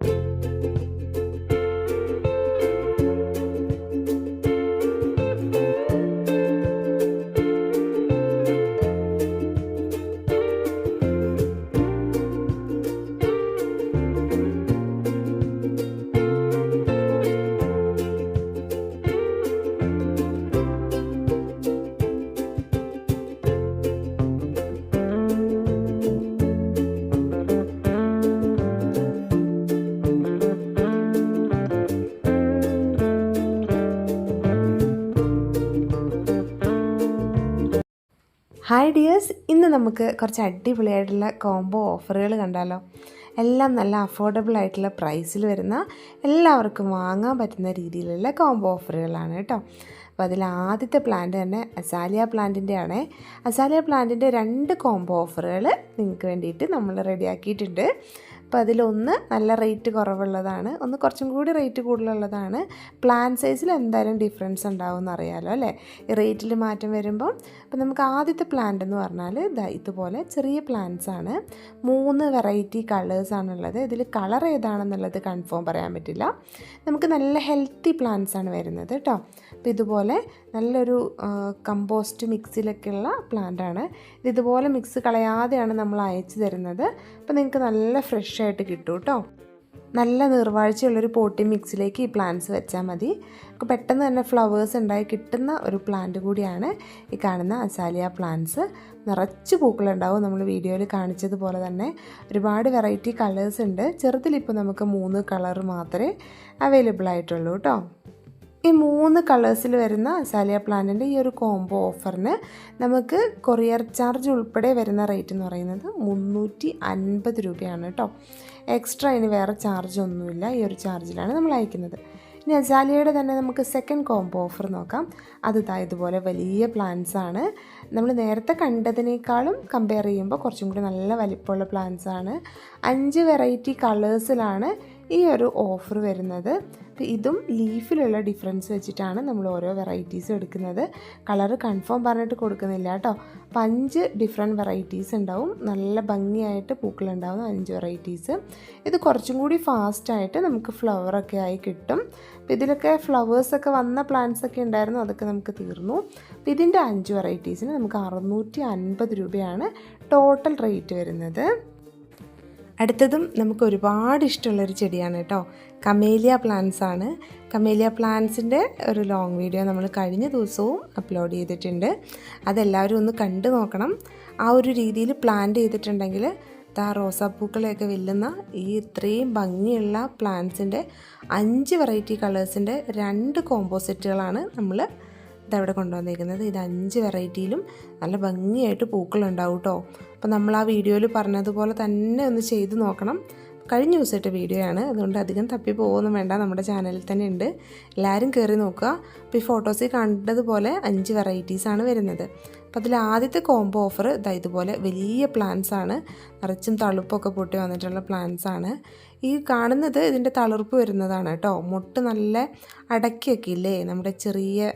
Música hi dears ഇന്ന് നമുക്ക് കുറച്ച് അടിപൊളിയായിട്ടുള്ള കോംബോ ഓഫറുകൾ കണ്ടാലോ. എല്ലാം നല്ല അഫോർഡബിൾ ആയിട്ടുള്ള പ്രൈസിൽ വരുന്ന എല്ലാവർക്കും വാങ്ങാൻ പറ്റുന്ന രീതിയിലുള്ള കോംബോ ഓഫറുകളാണ് കേട്ടോ. അപ്പോൾ അതിൽ ആദ്യത്തെ പ്ലാന്റ് തന്നെ അസാലിയ പ്ലാന്റിന്റെ ആണ്. അസാലിയ പ്ലാന്റിന്റെ രണ്ട് കോംബോ ഓഫറുകൾ നിങ്ങൾക്ക് വേണ്ടിയിട്ട് നമ്മൾ റെഡിയാക്കിയിട്ടുണ്ട് അപ്പോൾ അതിലൊന്ന് നല്ല റേറ്റ് കുറവുള്ളതാണ്. ഒന്ന് കുറച്ചും കൂടി റേറ്റ് കൂടുതലുള്ളതാണ്. പ്ലാൻ സൈസിൽ എന്തായാലും ഡിഫറൻസ് ഉണ്ടാവും എന്നറിയാലോ അല്ലേ? റേറ്റിൽ മാറ്റം വരുമ്പം അപ്പോൾ നമുക്ക് ആദ്യത്തെ പ്ലാന്റ് എന്ന് പറഞ്ഞാൽ ഇതാ ഇതുപോലെ ചെറിയ പ്ലാന്റ്സ് ആണ്. മൂന്ന് വെറൈറ്റി കളേഴ്സാണുള്ളത് ഇതിൽ കളർ ഏതാണെന്നുള്ളത് കൺഫേം പറയാൻ പറ്റില്ല. നമുക്ക് നല്ല ഹെൽത്തി പ്ലാന്റ്സ് ആണ് വരുന്നത് കേട്ടോ. അപ്പോൾ ഇതുപോലെ നല്ലൊരു കമ്പോസ്റ്റ് മിക്സിലൊക്കെയുള്ള ഇത് ഇതുപോലെ മിക്സ് കളയാതെയാണ് നമ്മൾ അയച്ചു തരുന്നത്. അപ്പോൾ നിങ്ങൾക്ക് നല്ല ഫ്രഷ് ആയിട്ട് കിട്ടും കേട്ടോ. നല്ല നീർവാഴ്ചയുള്ളൊരു പോട്ടി മിക്സിലേക്ക് ഈ പ്ലാന്റ്സ് വെച്ചാൽ മതി. പെട്ടെന്ന് തന്നെ ഫ്ലവേഴ്സ് ഉണ്ടായി കിട്ടുന്ന ഒരു പ്ലാന്റ് കൂടിയാണ് ഈ കാണുന്ന അസാലിയ പ്ലാന്റ്സ്. നിറച്ച് പൂക്കളുണ്ടാവും നമ്മൾ വീഡിയോയിൽ കാണിച്ചതുപോലെ തന്നെ. ഒരുപാട് വെറൈറ്റി കളേഴ്സ് ഉണ്ട്. ചെറുതിലിപ്പോൾ നമുക്ക് മൂന്ന് കളർ മാത്രമേ അവൈലബിൾ ആയിട്ടുള്ളൂ കേട്ടോ. ഈ മൂന്ന് കളേഴ്സിൽ വരുന്ന സാലിയ പ്ലാന്റിന്റെ ഈ ഒരു കോംബോ ഓഫറിന് നമുക്ക് കൊറിയർ ചാർജ് ഉൾപ്പെടെ വരുന്ന റേറ്റ് എന്ന് പറയുന്നത് മുന്നൂറ്റി അൻപത് രൂപയാണ് കേട്ടോ. എക്സ്ട്രാ ഇനി വേറെ ചാർജ് ഒന്നുമില്ല. ഈ ഒരു ചാർജിലാണ് നമ്മൾ അയക്കുന്നത്. ഇനി അസാലിയയുടെ തന്നെ നമുക്ക് സെക്കൻഡ് കോംബോ ഓഫർ നോക്കാം. അത് ഇതാ ഇതുപോലെ വലിയ പ്ലാന്റ്സ് ആണ്. നമ്മൾ നേരത്തെ കണ്ടതിനേക്കാളും കമ്പയർ ചെയ്യുമ്പോൾ കുറച്ചും കൂടി നല്ല വലിപ്പമുള്ള പ്ലാന്റ്സ് ആണ്. അഞ്ച് വെറൈറ്റി കളേഴ്സിലാണ് ഈ ഒരു ഓഫർ വരുന്നത്. ഇതും ലീഫിലുള്ള ഡിഫറൻസ് വെച്ചിട്ടാണ് നമ്മൾ ഓരോ വെറൈറ്റീസ് എടുക്കുന്നത്. കളർ കൺഫേം പറഞ്ഞിട്ട് കൊടുക്കുന്നില്ല കേട്ടോ. അപ്പം അഞ്ച് ഡിഫറെന്റ് വെറൈറ്റീസ് ഉണ്ടാവും. നല്ല ഭംഗിയായിട്ട് പൂക്കളുണ്ടാവുന്ന അഞ്ച് വെറൈറ്റീസ് ഇത് കുറച്ചും കൂടി ഫാസ്റ്റായിട്ട് നമുക്ക് ഫ്ലവറൊക്കെ ആയി കിട്ടും. അപ്പം ഇതിലൊക്കെ ഫ്ലവേഴ്സൊക്കെ വന്ന പ്ലാന്റ്സ് ഒക്കെ ഉണ്ടായിരുന്നു അതൊക്കെ നമുക്ക് തീർന്നു. അപ്പം ഇതിന്റെ അഞ്ച് വെറൈറ്റീസിന് നമുക്ക് അറുന്നൂറ്റി അൻപത് രൂപയാണ് ടോട്ടൽ റേറ്റ് വരുന്നത്. അടുത്തതും നമുക്ക് ഒരുപാട് ഇഷ്ടമുള്ളൊരു ചെടിയാണ് കേട്ടോ. കമേലിയ പ്ലാന്റ്സ് ആണ്. കമേലിയ പ്ലാന്റ്സിന്റെ ഒരു ലോങ് വീഡിയോ നമ്മൾ കഴിഞ്ഞ ദിവസവും അപ്ലോഡ് ചെയ്തിട്ടുണ്ട്. അതെല്ലാവരും ഒന്ന് കണ്ടു നോക്കണം. ആ ഒരു രീതിയിൽ പ്ലാന്റ് ചെയ്തിട്ടുണ്ടെങ്കിൽ ആ റോസാപ്പൂക്കളെയൊക്കെ വെല്ലുന്ന ഈ ഇത്രയും ഭംഗിയുള്ള പ്ലാന്റ്സിന്റെ അഞ്ച് വെറൈറ്റി കളേഴ്സിന്റെ രണ്ട് കോമ്പോസിറ്റുകളാണ് നമ്മൾ ഇതവിടെ കൊണ്ടുവന്നിരിക്കുന്നത് ഇത് അഞ്ച് വെറൈറ്റിയിലും നല്ല ഭംഗിയായിട്ട് പൂക്കളുണ്ടാവും കേട്ടോ അപ്പോൾ നമ്മൾ ആ വീഡിയോയിൽ പറഞ്ഞതുപോലെ തന്നെ ഒന്ന് ചെയ്ത് നോക്കണം. കഴിഞ്ഞ ദിവസമായിട്ട് വീഡിയോ ആണ് അതുകൊണ്ട് അധികം തപ്പി പോകുന്നു വേണ്ട. നമ്മുടെ ചാനലിൽ തന്നെ ഉണ്ട്. എല്ലാവരും കയറി നോക്കുക. അപ്പോൾ ഈ ഫോട്ടോസിൽ കണ്ടതുപോലെ അഞ്ച് വെറൈറ്റീസാണ് വരുന്നത്. അപ്പോൾ അതിൽ ആദ്യത്തെ കോംബോ ഓഫർ ഇതാ ഇതുപോലെ വലിയ പ്ലാന്റ്സ് ആണ് നിറച്ചും തളുപ്പൊക്കെ പൊട്ടി വന്നിട്ടുള്ള പ്ലാന്റ്സ് ആണ് ഈ കാണുന്നത് ഇതിന്റെ തളിർപ്പ് വരുന്നതാണ് കേട്ടോ. മുട്ട് നല്ല അടയ്ക്കൊക്കെ ഇല്ലേ നമ്മുടെ ചെറിയ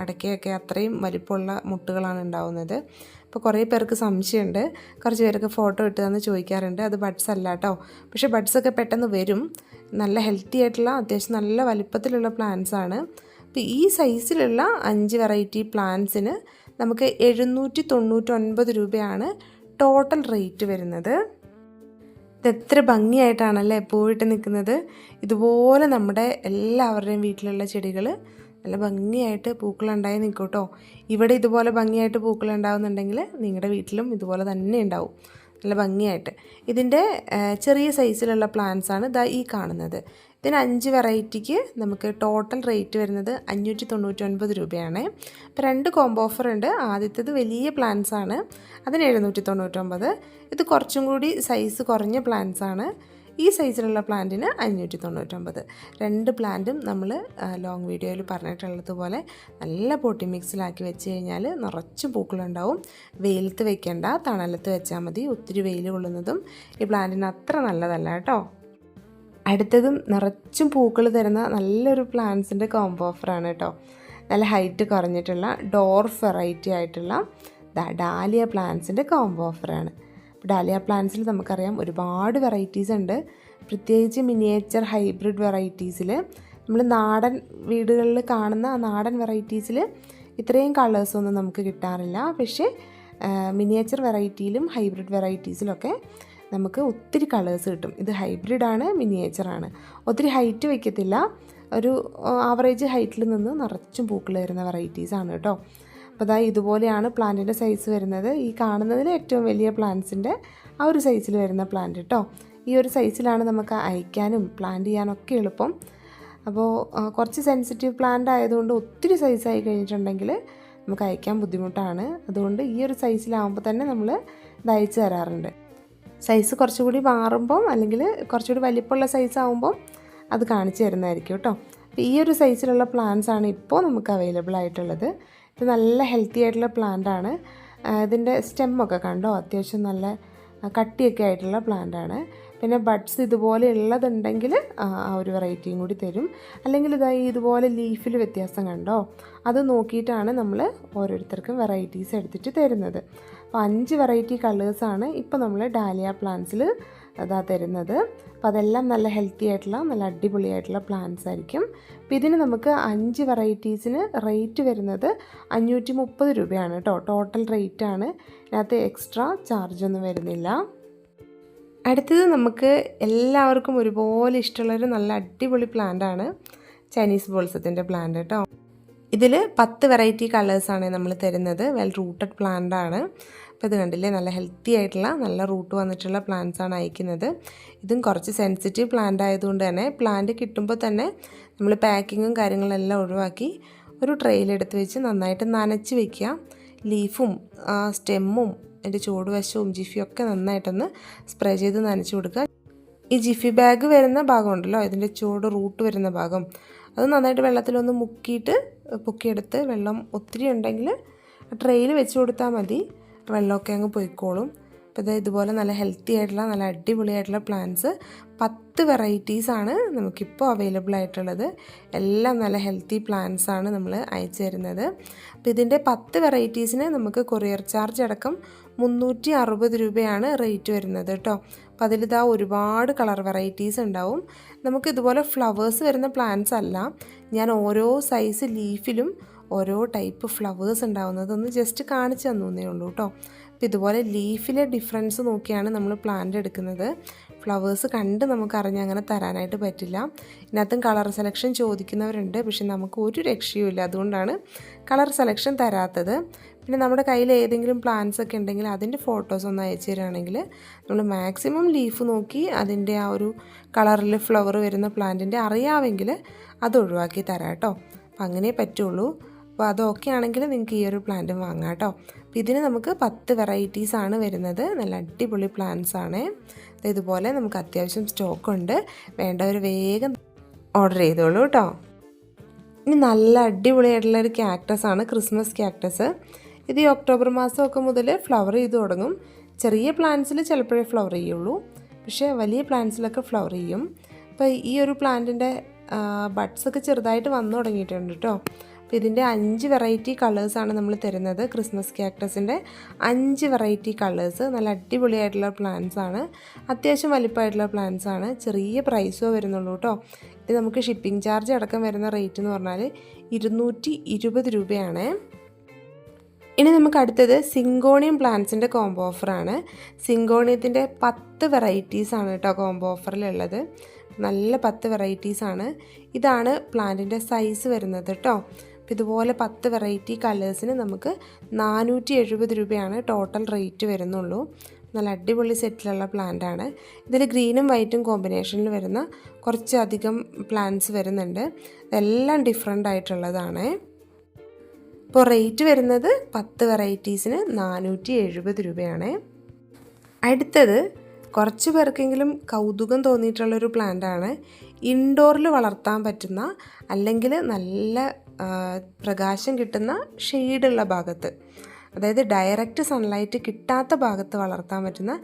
അടക്കയൊക്കെ അത്രയും വലിപ്പമുള്ള മുട്ടുകളാണ് ഉണ്ടാവുന്നത്. അപ്പോൾ കുറേ പേർക്ക് സംശയമുണ്ട്. കുറച്ച് പേരൊക്കെ ഫോട്ടോ ഇട്ട് ചോദിക്കാറുണ്ട്. അത് ബഡ്സ് അല്ല കേട്ടോ. പക്ഷേ ബഡ്സൊക്കെ പെട്ടെന്ന് വരും. നല്ല ഹെൽത്തി ആയിട്ടുള്ള അത്യാവശ്യം നല്ല വലിപ്പത്തിലുള്ള പ്ലാന്റ്സ് ആണ്. അപ്പോൾ ഈ സൈസിലുള്ള അഞ്ച് വെറൈറ്റി പ്ലാന്റ്സിന് നമുക്ക് എഴുന്നൂറ്റി തൊണ്ണൂറ്റൊൻപത് രൂപയാണ് ടോട്ടൽ റേറ്റ് വരുന്നത്. ഇത് എത്ര ഭംഗിയായിട്ടാണല്ലേ പൂവിട്ട് നിൽക്കുന്നത്? ഇതുപോലെ നമ്മുടെ എല്ലാവരുടെയും വീട്ടിലുള്ള ചെടികൾ നല്ല ഭംഗിയായിട്ട് പൂക്കളുണ്ടായി നിൽക്കും കേട്ടോ. ഇവിടെ ഇതുപോലെ ഭംഗിയായിട്ട് പൂക്കളുണ്ടാവുന്നുണ്ടെങ്കിൽ നിങ്ങളുടെ വീട്ടിലും ഇതുപോലെ തന്നെ ഉണ്ടാവും. നല്ല ഭംഗിയായിട്ട്. ഇതിന്റെ ചെറിയ സൈസിലുള്ള പ്ലാന്റ്സ് ആണ് ഇതാ ഈ കാണുന്നത്. ഇതിന് അഞ്ച് വെറൈറ്റിക്ക് നമുക്ക് ടോട്ടൽ റേറ്റ് വരുന്നത് അഞ്ഞൂറ്റി തൊണ്ണൂറ്റൊൻപത് രൂപയാണ്. അപ്പോൾ രണ്ട് കോംബോ ഓഫർ ഉണ്ട്. ആദ്യത്തേത് വലിയ പ്ലാന്റ്സ് ആണ്. അതിന് എഴുന്നൂറ്റി തൊണ്ണൂറ്റൊമ്പത് ഇത് കുറച്ചും കൂടി സൈസ് കുറഞ്ഞ പ്ലാന്റ്സ് ആണ്. ഈ സൈസിലുള്ള പ്ലാന്റിന് അഞ്ഞൂറ്റി തൊണ്ണൂറ്റൊമ്പത് രണ്ട് പ്ലാന്റും നമ്മൾ ലോങ് വീഡിയോയിൽ പറഞ്ഞിട്ടുള്ളതുപോലെ നല്ല പൊട്ടി മിക്സിലാക്കി വെച്ച് കഴിഞ്ഞാൽ നിറച്ച് പൂക്കളുണ്ടാവും. വെയിലത്ത് വെക്കേണ്ട തണലത്ത് വെച്ചാൽ മതി ഒത്തിരി വെയിൽ കൊള്ളുന്നതും ഈ പ്ലാന്റിന് അത്ര നല്ലതല്ല കേട്ടോ. അടുത്തതും നിറച്ചും പൂക്കൾ തരുന്ന നല്ലൊരു പ്ലാന്റ്സിന്റെ കോംബോ ഓഫറാണ് കേട്ടോ. നല്ല ഹൈറ്റ് കുറഞ്ഞിട്ടുള്ള ഡോർ വെറൈറ്റി ആയിട്ടുള്ള ഡാലിയ പ്ലാന്റ്സിന്റെ കോംബോ ഓഫറാണ് ഡാലിയ പ്ലാന്റ്സിൽ നമുക്കറിയാം ഒരുപാട് വെറൈറ്റീസ് ഉണ്ട്. പ്രത്യേകിച്ച് മിനിയേച്ചർ ഹൈബ്രിഡ് വെറൈറ്റീസിൽ നമ്മൾ നാടൻ വീടുകളിൽ കാണുന്ന ആ നാടൻ വെറൈറ്റീസിൽ ഇത്രയും കളേഴ്സൊന്നും നമുക്ക് കിട്ടാറില്ല. പക്ഷേ മിനിയേച്ചർ വെറൈറ്റിയിലും ഹൈബ്രിഡ് വെറൈറ്റീസിലൊക്കെ നമുക്ക് ഒത്തിരി കളേഴ്സ് കിട്ടും. ഇത് ഹൈബ്രിഡാണ് മിനിയേച്ചറാണ് ഒത്തിരി ഹൈറ്റ് വയ്ക്കത്തില്ല ഒരു ആവറേജ് ഹൈറ്റിൽ നിന്ന് നിറച്ചും പൂക്കൾ വരുന്ന വെറൈറ്റീസാണ് കേട്ടോ. അപ്പോൾ അതായത് ഇതുപോലെയാണ് പ്ലാന്റിന്റെ സൈസ് വരുന്നത്. ഈ കാണുന്നതിൽ ഏറ്റവും വലിയ പ്ലാന്റ്സിന്റെ ആ ഒരു സൈസിൽ വരുന്ന പ്ലാന്റ് കേട്ടോ ഈ ഒരു സൈസിലാണ് നമുക്ക് അയക്കാനും പ്ലാന്റ് ചെയ്യാനൊക്കെ എളുപ്പം. അപ്പോൾ കുറച്ച് സെൻസിറ്റീവ് പ്ലാന്റ് ആയതുകൊണ്ട് ഒത്തിരി സൈസായി കഴിഞ്ഞിട്ടുണ്ടെങ്കിൽ നമുക്ക് അയക്കാൻ ബുദ്ധിമുട്ടാണ്. അതുകൊണ്ട് ഈ ഒരു സൈസിലാവുമ്പോൾ തന്നെ നമ്മൾ ഇത് അയച്ചു തരാറുണ്ട്. സൈസ് കുറച്ചുകൂടി മാറുമ്പം അല്ലെങ്കിൽ കുറച്ചുകൂടി വലിപ്പമുള്ള സൈസ് ആവുമ്പം അത് കാണിച്ചു തരുന്നതായിരിക്കും കേട്ടോ അപ്പോൾ ഈ ഒരു സൈസിലുള്ള പ്ലാന്റ്സ് ആണ് ഇപ്പോൾ നമുക്ക് അവൈലബിൾ ആയിട്ടുള്ളത്. ഇത് നല്ല ഹെൽത്തി ആയിട്ടുള്ള പ്ലാന്റ് ആണ്. ഇതിന്റെ സ്റ്റെമ്മൊക്കെ കണ്ടോ? അത്യാവശ്യം നല്ല കട്ടിയൊക്കെ ആയിട്ടുള്ള പ്ലാന്റ് ആണ്. പിന്നെ ബഡ്സ് ഇതുപോലെ ഉള്ളതുണ്ടെങ്കിൽ ആ ഒരു വെറൈറ്റിയും കൂടി തരും. അല്ലെങ്കിൽ ഇതായി ഇതുപോലെ ലീഫിൽ വ്യത്യാസം കണ്ടോ? അത് നോക്കിയിട്ടാണ് നമ്മൾ ഓരോരുത്തർക്കും വെറൈറ്റീസ് എടുത്തിട്ട് തരുന്നത്. അപ്പോൾ അഞ്ച് വെറൈറ്റി കളേഴ്സാണ് ഇപ്പോൾ നമ്മൾ ഡാലിയ പ്ലാന്റ്സിൽ അതാ തരുന്നത്. അപ്പോൾ അതെല്ലാം നല്ല ഹെൽത്തി ആയിട്ടുള്ള നല്ല അടിപൊളിയായിട്ടുള്ള പ്ലാന്റ്സ് ആയിരിക്കും. അപ്പോൾ ഇതിന് നമുക്ക് അഞ്ച് വെറൈറ്റീസിന് റേറ്റ് വരുന്നത് അഞ്ഞൂറ്റി മുപ്പത് രൂപയാണ് കേട്ടോ. ടോട്ടൽ റേറ്റ് ആണ്. ഇതിനകത്ത് എക്സ്ട്രാ ചാർജ് ഒന്നും വരുന്നില്ല. അടുത്തത് നമുക്ക് എല്ലാവർക്കും ഒരുപോലെ ഇഷ്ടമുള്ളൊരു നല്ല അടിപൊളി പ്ലാന്റ് ആണ്. ചൈനീസ് ബോൾസത്തിന്റെ പ്ലാന്റ് കേട്ടോ. ഇതിൽ പത്ത് വെറൈറ്റി കളേഴ്സാണ് നമ്മൾ തരുന്നത്. വെൽ റൂട്ടഡ് പ്ലാന്റ് ആണ്. അപ്പോൾ ഇത് കണ്ടില്ലേ? നല്ല ഹെൽത്തി ആയിട്ടുള്ള നല്ല റൂട്ട് വന്നിട്ടുള്ള പ്ലാന്റ്സ് ആണ് അയക്കുന്നത്. ഇതും കുറച്ച് സെൻസിറ്റീവ് പ്ലാന്റ് ആയതുകൊണ്ട് തന്നെ പ്ലാന്റ് കിട്ടുമ്പോൾ തന്നെ നമ്മൾ പാക്കിങ്ങും കാര്യങ്ങളെല്ലാം ഒഴിവാക്കി ഒരു ട്രെയിലെടുത്ത് വെച്ച് നന്നായിട്ട് നനച്ച് വെക്കുക. ലീഫും സ്റ്റെമ്മും അതിന്റെ ചുവടുവശവും ജിഫിയും ഒക്കെ നന്നായിട്ടൊന്ന് സ്പ്രേ ചെയ്ത് നനച്ച് കൊടുക്കുക. ഈ ജിഫി ബാഗ് വരുന്ന ഭാഗമുണ്ടല്ലോ ഇതിന്റെ ചുവട് റൂട്ട് വരുന്ന ഭാഗം. അത് നന്നായിട്ട് വെള്ളത്തിലൊന്ന് മുക്കിയിട്ട് പൊക്കിയെടുത്ത് വെള്ളം ഒത്തിരി ഉണ്ടെങ്കിൽ ട്രെയിൽ വെച്ച് കൊടുത്താൽ മതി. വെള്ളമൊക്കെ അങ്ങ് പോയിക്കോളും. അപ്പോൾ ഇത് ഇതുപോലെ നല്ല ഹെൽത്തി ആയിട്ടുള്ള നല്ല അടിപൊളിയായിട്ടുള്ള പ്ലാന്റ്സ് പത്ത് വെറൈറ്റീസാണ് നമുക്കിപ്പോൾ അവൈലബിൾ ആയിട്ടുള്ളത്. എല്ലാം നല്ല ഹെൽത്തി ആണ് നമ്മൾ അയച്ചു തരുന്നത്. അപ്പോൾ ഇതിന്റെ പത്ത് വെറൈറ്റീസിന് നമുക്ക് കൊറിയർ ചാർജ് അടക്കം മുന്നൂറ്റി അറുപത് രൂപയാണ് റേറ്റ് വരുന്നത് കേട്ടോ അപ്പോൾ അതിലിതാ ഒരുപാട് കളർ വെറൈറ്റീസ് ഉണ്ടാവും. നമുക്ക് ഇതുപോലെ ഫ്ലവേഴ്സ് വരുന്ന പ്ലാന്റ്സ് അല്ല. ഞാൻ ഓരോ സൈസ് ലീഫിലും ഓരോ ടൈപ്പ് ഫ്ലവേഴ്സ് ഉണ്ടാവുന്നത് ഒന്ന് ജസ്റ്റ് കാണിച്ചു തന്നേ ഉള്ളൂ കേട്ടോ അപ്പോൾ ഇതുപോലെ ലീഫിലെ ഡിഫറൻസ് നോക്കിയാണ് നമ്മൾ പ്ലാന്റ് എടുക്കുന്നത്. ഫ്ലവേഴ്സ് കണ്ട് നമുക്ക് അറിഞ്ഞ് അങ്ങനെ തരാനായിട്ട് പറ്റില്ല. ഇതിനകത്തും കളർ സെലക്ഷൻ ചോദിക്കുന്നവരുണ്ട്. പക്ഷെ നമുക്ക് ഒരു രക്ഷയുമില്ല. അതുകൊണ്ടാണ് കളർ സെലക്ഷൻ തരാത്തത്. പിന്നെ നമ്മുടെ കയ്യിൽ ഏതെങ്കിലും പ്ലാന്റ്സ് ഒക്കെ ഉണ്ടെങ്കിൽ അതിന്റെ ഫോട്ടോസ് ഒന്ന് അയച്ചു തരികയാണെങ്കിൽ നമ്മൾ മാക്സിമം ലീഫ് നോക്കി അതിന്റെ ആ ഒരു കളറിൽ ഫ്ലവർ വരുന്ന പ്ലാന്റിന്റെ അറിയാമെങ്കിൽ അത് ഒഴിവാക്കി തരാം കേട്ടോ. അപ്പം അങ്ങനെ പറ്റുള്ളൂ. അപ്പോൾ അതൊക്കെ ആണെങ്കിൽ നിങ്ങൾക്ക് ഈ ഒരു പ്ലാന്റും വാങ്ങാം കേട്ടോ. അപ്പം ഇതിന് നമുക്ക് പത്ത് വെറൈറ്റീസ് ആണ് വരുന്നത്. നല്ല അടിപൊളി പ്ലാന്റ്സ് ആണ്. ഇതുപോലെ നമുക്ക് അത്യാവശ്യം സ്റ്റോക്ക് ഉണ്ട്. വേണ്ടവർ വേഗം ഓർഡർ ചെയ്തോളൂ കേട്ടോ. ഇനി നല്ല അടിപൊളിയായിട്ടുള്ള ഒരു ക്യാക്ടസ് ആണ്. ക്രിസ്മസ് ക്യാക്ടസ് ഇത് ഈ ഒക്ടോബർ മാസമൊക്കെ മുതൽ ഫ്ലവർ ചെയ്ത് തുടങ്ങും. ചെറിയ പ്ലാന്റ്സിൽ ചിലപ്പോഴേ ഫ്ലവർ ചെയ്യുള്ളൂ. പക്ഷേ വലിയ പ്ലാന്റ്സിലൊക്കെ ഫ്ലവർ ചെയ്യും. അപ്പോൾ ഈ ഒരു പ്ലാന്റിന്റെ ബഡ്സ് ഒക്കെ ചെറുതായിട്ട് വന്നു തുടങ്ങിയിട്ടുണ്ട് കേട്ടോ. അപ്പോൾ ഇതിന്റെ അഞ്ച് വെറൈറ്റി കളേഴ്സാണ് നമ്മൾ തരുന്നത്. ക്രിസ്മസ് ക്യാക്ടസിന്റെ അഞ്ച് വെറൈറ്റി കളേഴ്സ്. നല്ല അടിപൊളിയായിട്ടുള്ള പ്ലാന്റ്സ് ആണ്. അത്യാവശ്യം വലിപ്പമായിട്ടുള്ള പ്ലാന്റ്സ് ആണ്. ചെറിയ പ്രൈസോ വരുന്നുള്ളൂ കേട്ടോ. ഇത് നമുക്ക് ഷിപ്പിംഗ് ചാർജ് അടക്കം വരുന്ന റേറ്റ് എന്ന് പറഞ്ഞാൽ ഇരുന്നൂറ്റി ഇരുപത് രൂപയാണ്. ഇനി നമുക്ക് അടുത്തത് സിങ്കോണിയം പ്ലാന്റ്സിന്റെ കോംബോ ഓഫറാണ് സിങ്കോണിയത്തിന്റെ പത്ത് വെറൈറ്റീസാണ് കേട്ടോ കോംബോ ഓഫറിലുള്ളത് നല്ല പത്ത് വെറൈറ്റീസാണ് ഇതാണ് പ്ലാന്റിന്റെ സൈസ് വരുന്നത് കേട്ടോ. അപ്പോൾ ഇതുപോലെ പത്ത് വെറൈറ്റി കളേഴ്സിന് നമുക്ക് നാനൂറ്റി എഴുപത് രൂപയാണ് ടോട്ടൽ റേറ്റ് വരുന്നുള്ളൂ. നല്ല അടിപൊളി സെറ്റിലുള്ള പ്ലാന്റാണ് ഇതിൽ ഗ്രീനും വൈറ്റും കോമ്പിനേഷനിൽ വരുന്ന കുറച്ചധികം പ്ലാന്റ്സ് വരുന്നുണ്ട്. ഇതെല്ലാം ഡിഫറെന്റ് ആയിട്ടുള്ളതാണ്. ഇപ്പോൾ റേറ്റ് വരുന്നത് പത്ത് വെറൈറ്റീസിന് നാനൂറ്റി എഴുപത് രൂപയാണ്. അടുത്തത് കുറച്ച് പേർക്കെങ്കിലും കൗതുകം തോന്നിയിട്ടുള്ളൊരു പ്ലാന്റാണ്. ഇൻഡോറിൽ വളർത്താൻ പറ്റുന്ന അല്ലെങ്കിൽ നല്ല പ്രകാശം കിട്ടുന്ന ഷെയ്ഡുള്ള ഭാഗത്ത് അതായത് ഡയറക്റ്റ് സൺലൈറ്റ് കിട്ടാത്ത ഭാഗത്ത് വളർത്താൻ പറ്റുന്ന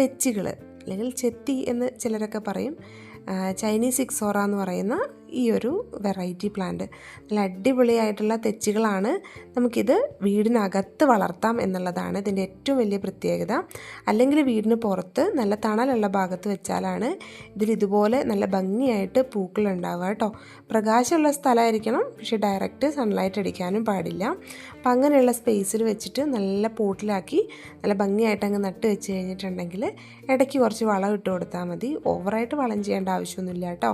തെച്ചികൾ അല്ലെങ്കിൽ ചെത്തി എന്ന് ചിലരൊക്കെ പറയും. ചൈനീസ് ഇക്സോറ എന്ന് പറയുന്ന ഈ ഒരു വെറൈറ്റി പ്ലാന്റ്. നല്ല അടിപൊളിയായിട്ടുള്ള തെച്ചുകളാണ്. നമുക്കിത് വീടിനകത്ത് വളർത്താം എന്നുള്ളതാണ് ഇതിന്റെ ഏറ്റവും വലിയ പ്രത്യേകത. അല്ലെങ്കിൽ വീടിന് പുറത്ത് നല്ല തണലുള്ള ഭാഗത്ത് വെച്ചാലാണ് ഇതിൽ ഇതുപോലെ നല്ല ഭംഗിയായിട്ട് പൂക്കൾ ഉണ്ടാവുക കേട്ടോ. പ്രകാശമുള്ള സ്ഥലമായിരിക്കണം പക്ഷേ ഡയറക്റ്റ് സൺലൈറ്റ് അടിക്കാനും പാടില്ല. അപ്പം അങ്ങനെയുള്ള സ്പേസിൽ വെച്ചിട്ട് നല്ല പോട്ടിലാക്കി നല്ല ഭംഗിയായിട്ട് അങ്ങ് നട്ട് വെച്ച് കഴിഞ്ഞിട്ടുണ്ടെങ്കിൽ ഇടയ്ക്ക് കുറച്ച് വളം ഇട്ട് കൊടുത്താൽ മതി. ഓവറായിട്ട് വളം ചെയ്യേണ്ട ആവശ്യമൊന്നുമില്ല കേട്ടോ.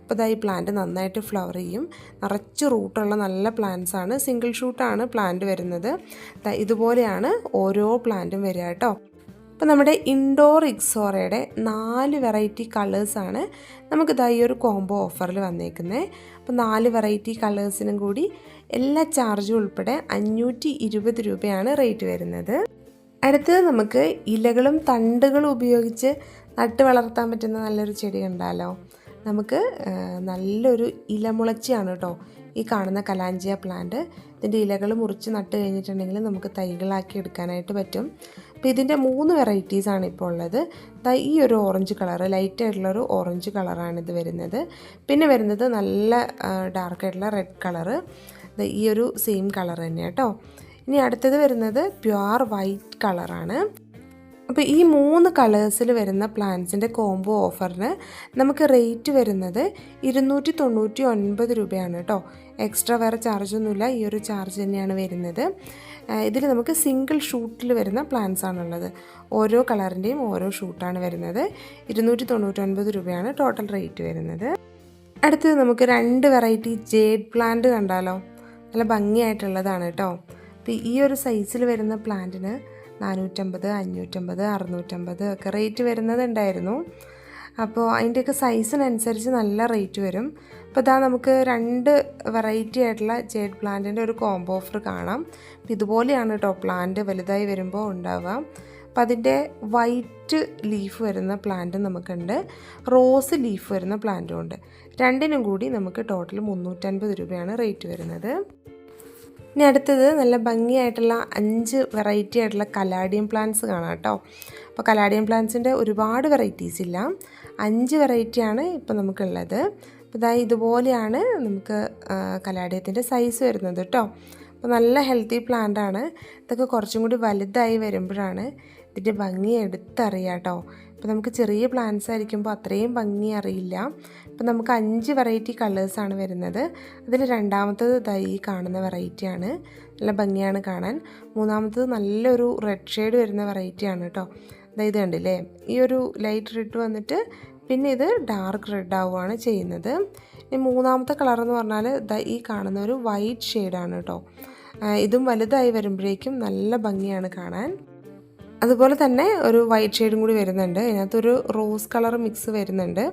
അപ്പോൾ ഈ പ്ലാന്റ് നന്നായിട്ട് ഫ്ലവർ ചെയ്യും. നിറച്ച് റൂട്ടുള്ള നല്ല പ്ലാന്റ്സ് ആണ് സിംഗിൾ ഷൂട്ടാണ് പ്ലാന്റ് വരുന്നത്. ഇതുപോലെയാണ് ഓരോ പ്ലാന്റും വരിക കേട്ടോ. അപ്പോൾ നമ്മുടെ ഇൻഡോർ ഇക്സോറയുടെ നാല് വെറൈറ്റി കളേഴ്സാണ് നമുക്കിതാ ഈ ഒരു കോംബോ ഓഫറിൽ വന്നേക്കുന്നത് അപ്പോൾ നാല് വെറൈറ്റി കളേഴ്സിനും കൂടി എല്ലാ ചാർജും ഉൾപ്പെടെ അഞ്ഞൂറ്റി ഇരുപത് രൂപയാണ് റേറ്റ് വരുന്നത്. അടുത്തത് നമുക്ക് ഇലകളും തണ്ടുകളും ഉപയോഗിച്ച് നട്ട് വളർത്താൻ പറ്റുന്ന നല്ലൊരു ചെടി കണ്ടാലോ. നമുക്ക് നല്ലൊരു ഇലമുളച്ചിയാണ് കേട്ടോ ഈ കാണുന്ന കലാഞ്ചിയ പ്ലാന്റ് ഇതിന്റെ ഇലകൾ മുറിച്ച് നട്ട് കഴിഞ്ഞിട്ടുണ്ടെങ്കിൽ നമുക്ക് തൈകളാക്കി എടുക്കാനായിട്ട് പറ്റും. അപ്പോൾ ഇതിന്റെ മൂന്ന് വെറൈറ്റീസ് ആണ് ഇപ്പോൾ ഉള്ളത്. തൈ ഈ ഒരു ഓറഞ്ച് കളർ ലൈറ്റ് ആയിട്ടുള്ള ഒരു ഓറഞ്ച് കളറാണ് ഇത് വരുന്നത്. പിന്നെ വരുന്നത് നല്ല ഡാർക്ക് ആയിട്ടുള്ള റെഡ് കളറ് ഈ ഒരു സെയിം കളർ തന്നെ കേട്ടോ ഇനി അടുത്തത് വരുന്നത് പ്യുവർ വൈറ്റ് കളറാണ് അപ്പോൾ ഈ മൂന്ന് കളേഴ്സിൽ വരുന്ന പ്ലാന്റ്സിന്റെ കോംബോ ഓഫറിന് നമുക്ക് റേറ്റ് വരുന്നത് ഇരുന്നൂറ്റി തൊണ്ണൂറ്റി ഒൻപത് രൂപയാണ് കേട്ടോ എക്സ്ട്രാ വേറെ ചാർജൊന്നുമില്ല. ഈ ഒരു ചാർജ് തന്നെയാണ് വരുന്നത്. ഇതിൽ നമുക്ക് സിംഗിൾ ഷൂട്ടിൽ വരുന്ന പ്ലാന്റ്സ് ആണുള്ളത് ഓരോ കളറിന്റെയും ഓരോ ഷൂട്ടാണ് വരുന്നത്. ഇരുന്നൂറ്റി തൊണ്ണൂറ്റൊൻപത് രൂപയാണ് ടോട്ടൽ റേറ്റ് വരുന്നത്. അടുത്തത് നമുക്ക് രണ്ട് വെറൈറ്റി ജേഡ് പ്ലാന്റ് കണ്ടാലോ. നല്ല ഭംഗിയായിട്ടുള്ളതാണ് കേട്ടോ അപ്പോൾ ഈ ഒരു സൈസിൽ വരുന്ന പ്ലാന്റിന് നാനൂറ്റമ്പത് അഞ്ഞൂറ്റമ്പത് അറുന്നൂറ്റമ്പത് ഒക്കെ റേറ്റ് വരുന്നതുണ്ടായിരുന്നു. അപ്പോൾ അതിന്റെയൊക്കെ സൈസിനനുസരിച്ച് നല്ല റേറ്റ് വരും. അപ്പോൾ ഇതാ നമുക്ക് രണ്ട് വെറൈറ്റി ആയിട്ടുള്ള ജേഡ് പ്ലാന്റിന്റെ ഒരു കോംബോ ഓഫർ കാണാം. അപ്പോൾ ഇതുപോലെയാണ് കേട്ടോ പ്ലാന്റ് വലുതായി വരുമ്പോൾ ഉണ്ടാവുക. അപ്പം അതിന്റെ വൈറ്റ് ലീഫ് വരുന്ന പ്ലാന്റ് നമുക്കുണ്ട്. റോസ് ലീഫ് വരുന്ന പ്ലാന്റും ഉണ്ട്. രണ്ടിനും കൂടി നമുക്ക് ടോട്ടൽ മുന്നൂറ്റൻപത് രൂപയാണ് റേറ്റ് വരുന്നത്. ഇനി അടുത്തത് നല്ല ഭംഗിയായിട്ടുള്ള അഞ്ച് വെറൈറ്റി ആയിട്ടുള്ള കലാഡിയം പ്ലാന്റ്സ് കാണാം കേട്ടോ. അപ്പോൾ കലാഡിയം പ്ലാന്റ്സിന്റെ ഒരുപാട് വെറൈറ്റീസ് ഇല്ല. അഞ്ച് വെറൈറ്റിയാണ് ഇപ്പോൾ നമുക്കുള്ളത്. അപ്പോൾ ഇതാ ഇതുപോലെയാണ് നമുക്ക് കലാഡിയത്തിന്റെ സൈസ് വരുന്നത് കേട്ടോ. അപ്പോൾ നല്ല ഹെൽത്തി പ്ലാന്റ് ആണ്. ഇതൊക്കെ കുറച്ചും കൂടി വലുതായി വരുമ്പോഴാണ് ഇതിന്റെ ഭംഗി എടുത്തറിയാം കേട്ടോ. ഇപ്പോൾ നമുക്ക് ചെറിയ പ്ലാന്റ്സ് ആയിരിക്കുമ്പോൾ അത്രയും ഭംഗി അറിയില്ല. അപ്പോൾ നമുക്ക് അഞ്ച് വെറൈറ്റി കളേഴ്സാണ് വരുന്നത്. അതിൽ രണ്ടാമത്തത് ദാ കാണുന്ന വെറൈറ്റിയാണ് നല്ല ഭംഗിയാണ് കാണാൻ. മൂന്നാമത്തത് നല്ലൊരു റെഡ് ഷെയ്ഡ് വരുന്ന വെറൈറ്റിയാണ് കേട്ടോ. ഇത് കണ്ടില്ലേ? ഈ ഒരു ലൈറ്റ് റെഡ് വന്നിട്ട് പിന്നെ ഇത് ഡാർക്ക് റെഡ് ആവുകയാണ് ചെയ്യുന്നത്. ഇനി മൂന്നാമത്തെ കളർ എന്ന് പറഞ്ഞാൽ ഈ കാണുന്ന ഒരു വൈറ്റ് ഷെയ്ഡാണ് കേട്ടോ. ഇതും വലുതായി വരുമ്പോഴേക്കും നല്ല ഭംഗിയാണ് കാണാൻ. അതുപോലെ തന്നെ ഒരു വൈറ്റ് ഷെയ്ഡും കൂടി വരുന്നുണ്ട്. ഇതിനകത്തൊരു റോസ് കളർ മിക്സ് വരുന്നുണ്ട്.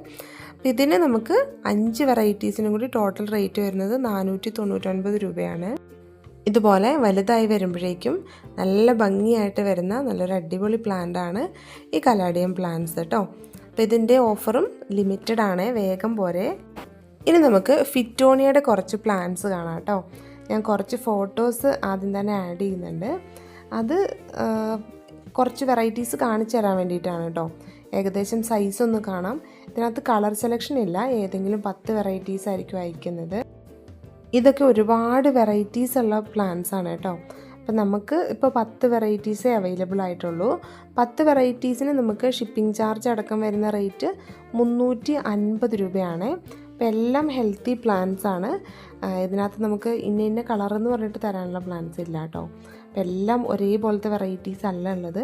ഇതിന് നമുക്ക് അഞ്ച് വെറൈറ്റീസിനും കൂടി ടോട്ടൽ റേറ്റ് വരുന്നത് നാനൂറ്റി തൊണ്ണൂറ്റൊൻപത് രൂപയാണ്. ഇതുപോലെ വലുതായി വരുമ്പോഴേക്കും നല്ല ഭംഗിയായിട്ട് വരുന്ന നല്ലൊരു അടിപൊളി പ്ലാന്റ് ആണ് ഈ കലാഡിയം പ്ലാന്റ്സ് കേട്ടോ അപ്പോൾ ഇതിന്റെ ഓഫറും ലിമിറ്റഡ് ആണ് വേഗം പോരെ. ഇനി നമുക്ക് ഫിറ്റോണിയയുടെ കുറച്ച് പ്ലാന്റ്സ് കാണാം കേട്ടോ ഞാൻ കുറച്ച് ഫോട്ടോസ് ആദ്യം തന്നെ ആഡ് ചെയ്യുന്നുണ്ട്. അത് കുറച്ച് വെറൈറ്റീസ് കാണിച്ചു തരാൻ വേണ്ടിയിട്ടാണ് കേട്ടോ. ഏകദേശം സൈസ് ഒന്ന് കാണാം. ഇതിനകത്ത് കളർ സെലക്ഷൻ ഇല്ല. ഏതെങ്കിലും പത്ത് വെറൈറ്റീസ് ആയിരിക്കും അയക്കുന്നത്. ഇതൊക്കെ ഒരുപാട് വെറൈറ്റീസ് ഉള്ള പ്ലാന്റ്സ് ആണ് കേട്ടോ. അപ്പം നമുക്ക് ഇപ്പോൾ പത്ത് വെറൈറ്റീസേ അവൈലബിൾ ആയിട്ടുള്ളൂ. പത്ത് വെറൈറ്റീസിന് നമുക്ക് ഷിപ്പിംഗ് ചാർജ് അടക്കം വരുന്ന റേറ്റ് മുന്നൂറ്റി അൻപത് രൂപയാണ്. അപ്പോൾ എല്ലാം ഹെൽത്തി പ്ലാന്റ്സ് ആണ്. ഇതിനകത്ത് നമുക്ക് ഇന്ന ഇന്ന കളർ എന്ന് പറഞ്ഞിട്ട് തരാനുള്ള പ്ലാന്റ്സ് ഇല്ല കേട്ടോ അപ്പോൾ എല്ലാം ഒരേപോലത്തെ വെറൈറ്റീസ് അല്ല ഉള്ളത്.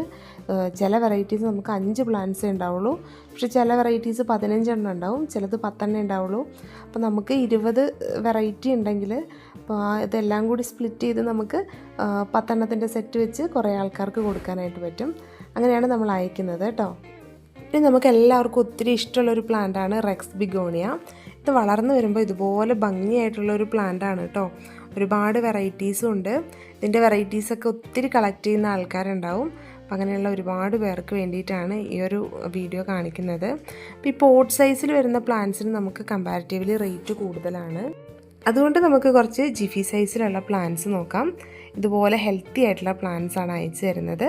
ചില വെറൈറ്റീസ് നമുക്ക് അഞ്ച് പ്ലാന്റ്സേ ഉണ്ടാവുള്ളൂ. പക്ഷെ ചില വെറൈറ്റീസ് പതിനഞ്ചെണ്ണം ഉണ്ടാവും. ചിലത് പത്തെണ്ണം ഉണ്ടാവുള്ളൂ. അപ്പോൾ നമുക്ക് ഇരുപത് വെറൈറ്റി ഉണ്ടെങ്കിൽ അപ്പോൾ ഇതെല്ലാം കൂടി സ്പ്ലിറ്റ് ചെയ്ത് നമുക്ക് പത്തെണ്ണത്തിന്റെ സെറ്റ് വെച്ച് കുറേ ആൾക്കാർക്ക് കൊടുക്കാനായിട്ട് പറ്റും. അങ്ങനെയാണ് നമ്മൾ അയക്കുന്നത് കേട്ടോ ഇനി നമുക്ക് എല്ലാവർക്കും ഒത്തിരി ഇഷ്ടമുള്ളൊരു പ്ലാന്റാണ് റെക്സ് ബിഗോണിയ ഇത് വളർന്നു വരുമ്പോൾ ഇതുപോലെ ഭംഗിയായിട്ടുള്ളൊരു ആണ് കേട്ടോ ഒരുപാട് വെറൈറ്റീസും ഉണ്ട്. ഇതിന്റെ വെറൈറ്റീസൊക്കെ ഒത്തിരി കളക്ട് ചെയ്യുന്ന ആൾക്കാരുണ്ടാവും. അപ്പം അങ്ങനെയുള്ള ഒരുപാട് പേർക്ക് വേണ്ടിയിട്ടാണ് ഈ ഒരു വീഡിയോ കാണിക്കുന്നത്. അപ്പോൾ ഈ പോട്ട് സൈസിൽ വരുന്ന പ്ലാന്റ്സിന് നമുക്ക് കമ്പാരിറ്റീവ്ലി റേറ്റ് കൂടുതലാണ്. അതുകൊണ്ട് നമുക്ക് കുറച്ച് ജിഫി സൈസിലുള്ള പ്ലാന്റ്സ് നോക്കാം. ഇതുപോലെ ഹെൽത്തി ആയിട്ടുള്ള പ്ലാന്റ്സ് ആണ് അയച്ചു തരുന്നത്.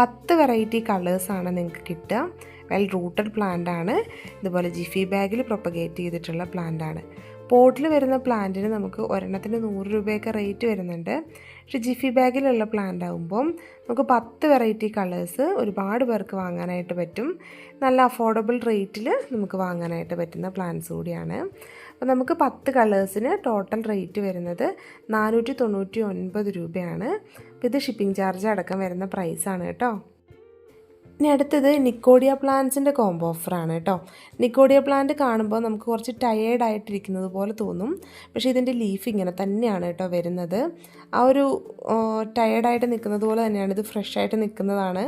പത്ത് വെറൈറ്റി കളേഴ്സാണ് നിങ്ങൾക്ക് കിട്ടുക. വെൽ റൂട്ടഡ് പ്ലാന്റ് ആണ്. ഇതുപോലെ ജിഫി ബാഗിൽ പ്രൊപ്പഗേറ്റ് ചെയ്തിട്ടുള്ള പ്ലാന്റ് ആണ്. പോട്ടിൽ വരുന്ന പ്ലാന്റിന് നമുക്ക് ഒരെണ്ണത്തിന് നൂറ് രൂപയൊക്കെ റേറ്റ് വരുന്നുണ്ട്. പക്ഷേ ജിഫി ബാഗിലുള്ള പ്ലാന്റ് ആകുമ്പോൾ നമുക്ക് പത്ത് വെറൈറ്റി കളേഴ്സ് ഒരുപാട് പേർക്ക് വാങ്ങാനായിട്ട് പറ്റും. നല്ല അഫോർഡബിൾ റേറ്റിൽ നമുക്ക് വാങ്ങാനായിട്ട് പറ്റുന്ന പ്ലാന്റ്സ് കൂടിയാണ്. അപ്പോൾ നമുക്ക് പത്ത് കളേഴ്സിന് ടോട്ടൽ റേറ്റ് വരുന്നത് നാനൂറ്റി തൊണ്ണൂറ്റി ഒൻപത് രൂപയാണ്. അപ്പോൾ ഇത് ഷിപ്പിംഗ് ചാർജ് അടക്കം വരുന്ന പ്രൈസാണ് കേട്ടോ. ഇനി അടുത്തത് നിക്കോഡിയ പ്ലാന്റ്സിന്റെ കോംബോ ഓഫറാണ് കേട്ടോ. നിക്കോഡിയ പ്ലാന്റ് കാണുമ്പോൾ നമുക്ക് കുറച്ച് ടയേർഡ് ആയിട്ടിരിക്കുന്നത് പോലെ തോന്നും. പക്ഷേ ഇതിന്റെ ലീഫ് ഇങ്ങനെ തന്നെയാണ് കേട്ടോ വരുന്നത്. ആ ഒരു ടയേർഡായിട്ട് നിൽക്കുന്നത് പോലെ തന്നെയാണ് ഇത് ഫ്രഷ് ആയിട്ട് നിൽക്കുന്നതാണ്.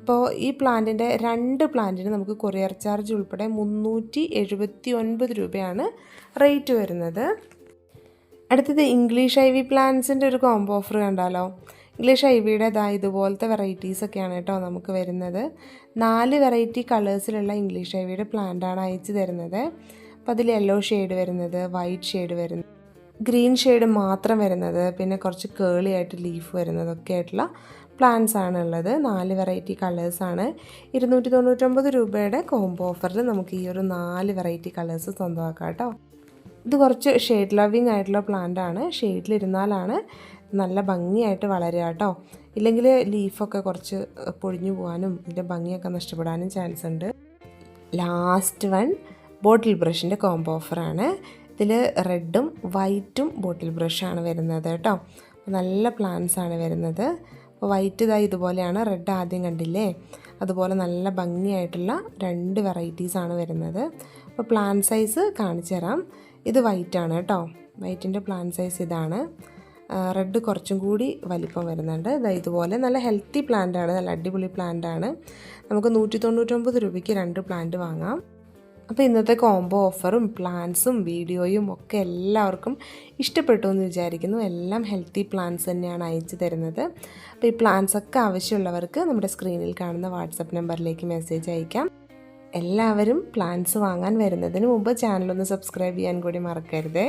അപ്പോൾ ഈ പ്ലാന്റിന്റെ രണ്ട് പ്ലാന്റിന് നമുക്ക് കൊറിയർ ചാർജ് ഉൾപ്പെടെ മുന്നൂറ്റി എഴുപത്തി ഒൻപത് രൂപയാണ് റേറ്റ് വരുന്നത്. അടുത്തത് ഇംഗ്ലീഷ് ഐ വി പ്ലാന്റ്സിന്റെ ഒരു കോംബോ ഓഫർ കണ്ടാലോ. ഇംഗ്ലീഷ് ഐ വിയുടെ ഇതാ ഇതുപോലത്തെ വെറൈറ്റീസൊക്കെയാണ് കേട്ടോ നമുക്ക് വരുന്നത്. നാല് വെറൈറ്റി കളേഴ്സിലുള്ള ഇംഗ്ലീഷ് ഐ വിയുടെ പ്ലാന്റാണ് അയച്ചു തരുന്നത്. അപ്പോൾ അതിൽ യെല്ലോ ഷെയ്ഡ് വരുന്നത് വൈറ്റ് ഷെയ്ഡ് വരുന്നത് ഗ്രീൻ ഷെയ്ഡ് മാത്രം വരുന്നത് പിന്നെ കുറച്ച് കേളി ആയിട്ട് ലീഫ് വരുന്നതൊക്കെ ആയിട്ടുള്ള പ്ലാന്റ്സ് ആണ് ഉള്ളത്. നാല് വെറൈറ്റി കളേഴ്സാണ് ഇരുന്നൂറ്റി തൊണ്ണൂറ്റൊമ്പത് രൂപയുടെ കോംബോ ഓഫറിൽ നമുക്ക് ഈ ഒരു നാല് വെറൈറ്റി കളേഴ്സ് സ്വന്തമാക്കാം കേട്ടോ. ഇത് കുറച്ച് ഷെയ്ഡ് ലവിങ് ആയിട്ടുള്ള പ്ലാന്റ് ആണ്. ഷെയ്ഡിലിരുന്നാലാണ് നല്ല ഭംഗിയായിട്ട് വളരുക കേട്ടോ ഇല്ലെങ്കിൽ ലീഫൊക്കെ കുറച്ച് പൊഴിഞ്ഞു പോകാനും ഇതിന്റെ ഭംഗിയൊക്കെ നഷ്ടപ്പെടാനും ചാൻസ് ഉണ്ട്. ലാസ്റ്റ് വൺ ബോട്ടിൽ ബ്രഷിന്റെ കോംബോ ഓഫറാണ് ഇതിൽ റെഡും വൈറ്റും ബോട്ടിൽ ബ്രഷാണ് വരുന്നത് കേട്ടോ നല്ല പ്ലാന്റ്സ് ആണ് വരുന്നത്. അപ്പോൾ വൈറ്റ് ഇതായി ഇതുപോലെയാണ് റെഡ് ആദ്യം കണ്ടില്ലേ? അതുപോലെ നല്ല ഭംഗിയായിട്ടുള്ള രണ്ട് വെറൈറ്റീസാണ് വരുന്നത്. അപ്പോൾ പ്ലാന്റ് സൈസ് കാണിച്ചു തരാം ഇത് വൈറ്റാണ് കേട്ടോ. വൈറ്റിന്റെ പ്ലാന്റ് സൈസ് ഇതാണ്. റെഡ് കുറച്ചും കൂടി വലിപ്പം വരുന്നുണ്ട്. ഇതാ ഇതുപോലെ നല്ല ഹെൽത്തി പ്ലാന്റ് ആണ് നല്ല അടിപൊളി പ്ലാന്റ് ആണ്. നമുക്ക് നൂറ്റി തൊണ്ണൂറ്റൊമ്പത് രൂപയ്ക്ക് രണ്ട് പ്ലാന്റ് വാങ്ങാം. അപ്പോൾ ഇന്നത്തെ കോംബോ ഓഫറും പ്ലാൻസും വീഡിയോയും ഒക്കെ എല്ലാവർക്കും ഇഷ്ടപ്പെട്ടു എന്ന് വിചാരിക്കുന്നു. എല്ലാം ഹെൽത്തി പ്ലാൻസ് തന്നെയാണ് അയച്ചു തരുന്നത്. അപ്പോൾ ഈ പ്ലാന്റ്സ് ഒക്കെ ആവശ്യമുള്ളവർക്ക് നമ്മുടെ സ്ക്രീനിൽ കാണുന്ന വാട്സപ്പ് നമ്പറിലേക്ക് മെസ്സേജ് അയക്കാം. എല്ലാവരും പ്ലാൻസ് വാങ്ങാൻ വരുന്നതിന് മുമ്പ് ചാനലൊന്ന് സബ്സ്ക്രൈബ് ചെയ്യാൻ കൂടി മറക്കരുത്.